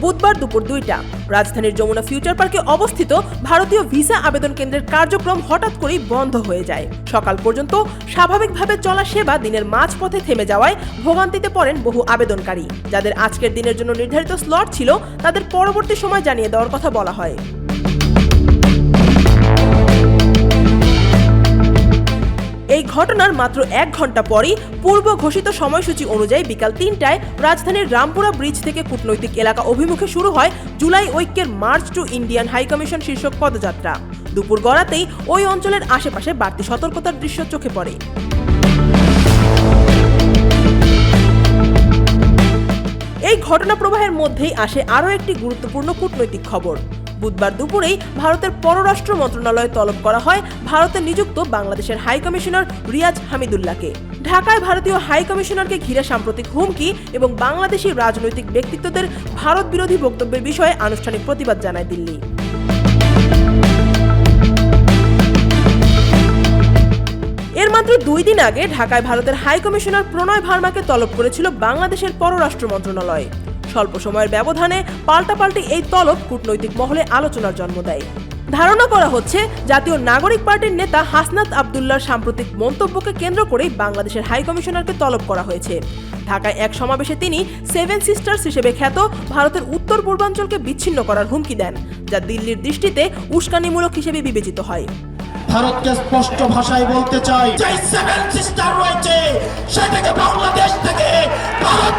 বুধবার দুপুর দুইটা। রাজধানীর যমুনা ফিউচার পার্কে অবস্থিত ভারতীয় ভিসা আবেদন কেন্দ্রের কার্যক্রম হঠাৎ করেই বন্ধ হয়ে যায়। সকাল পর্যন্ত স্বাভাবিকভাবে চলা সেবা দিনের মাঝপথে থেমে যাওয়ায় ভোগান্তিতে পড়েন বহু আবেদনকারী। যাদের আজকের দিনের জন্য নির্ধারিত স্লট ছিল, তাদের পরবর্তী সময় জানিয়ে দেওয়ার কথা বলা হয়। ঘটনার মাত্র এক ঘণ্টা পরই পূর্ব ঘোষিত সময়সূচি অনুযায়ী বিকাল তিনটায় রাজধানীর রামপুরা ব্রিজ থেকে কূটনৈতিক এলাকা অভিমুখে শুরু হয় জুলাই ঐক্যের march to Indian High Commission শীর্ষক পদযাত্রা। দুপুর গড়াতেই ওই অঞ্চলের আশেপাশে বাড়তি সতর্কতার দৃশ্য চোখে পড়ে। এই ঘটনা প্রবাহের মধ্যেই আসে আরও একটি গুরুত্বপূর্ণ কূটনৈতিক খবর। বুধবার দুপুরেই ভারতের পররাষ্ট্র মন্ত্রণালয়ে তলব করা হয় ভারতে নিযুক্ত বাংলাদেশের হাই কমিশনার রিয়াজ হামিদুল্লাহকে। ঢাকায় ভারতীয় হাই কমিশনারকে ঘিরে সাম্প্রতিক হুমকি এবং বাংলাদেশি রাজনৈতিক ব্যক্তিত্বদের ভারত বিরোধী বক্তব্যের বিষয়ে আনুষ্ঠানিক প্রতিবাদ জানায় দিল্লি। এর মাত্র দুই দিন আগে ঢাকায় ভারতের হাই কমিশনার প্রণয় ভার্মাকে তলব করেছিল বাংলাদেশের পররাষ্ট্র মন্ত্রণালয়। স্বল্প সময়ের ব্যবধানে পাল্টাপাল্টি এই তলব কূটনৈতিক মহলে আলোচনার জন্ম দেয়। ধারণা করা হচ্ছে, জাতীয় নাগরিক পার্টির নেতা হাসনাত আবদুল্লার সাম্প্রতিক মন্তব্যকে কেন্দ্র করেই বাংলাদেশের হাই কমিশনারকে তলব করা হয়েছে। ঢাকায় এক সমাবেশে তিনি সেভেন সিস্টার্স হিসেবে খ্যাত ভারতের উত্তর পূর্বাঞ্চলকে বিচ্ছিন্ন করার হুমকি দেন, যা দিল্লির দৃষ্টিতে উস্কানিমূলক হিসেবে বিবেচিত হয়। ভারতকে স্পষ্ট ভাষায় বলতে চাই সেভেন সিস্টার রয়েছে, সেটাকে বাংলাদেশ থেকে ভারত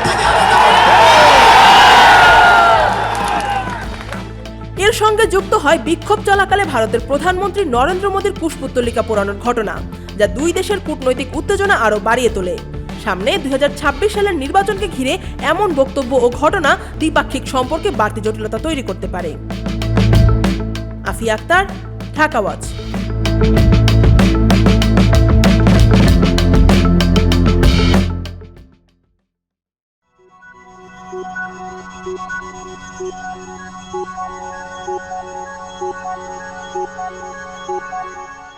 এর সঙ্গে যুক্ত হয় বিক্ষোভ চলাকালে ভারতের প্রধানমন্ত্রী নরেন্দ্র মোদীর পুষ্পুত্তলিকা পোড়ানোর ঘটনা, যা দুই দেশের কূটনৈতিক উত্তেজনা আরও বাড়িয়ে তোলে। সামনে দুই হাজার ছাব্বিশ সালের নির্বাচনকে ঘিরে এমন বক্তব্য ও ঘটনা দ্বিপাক্ষিক সম্পর্কে বাড়তি জটিলতা তৈরি করতে পারে। Afia Akter, Dhaka Thank you.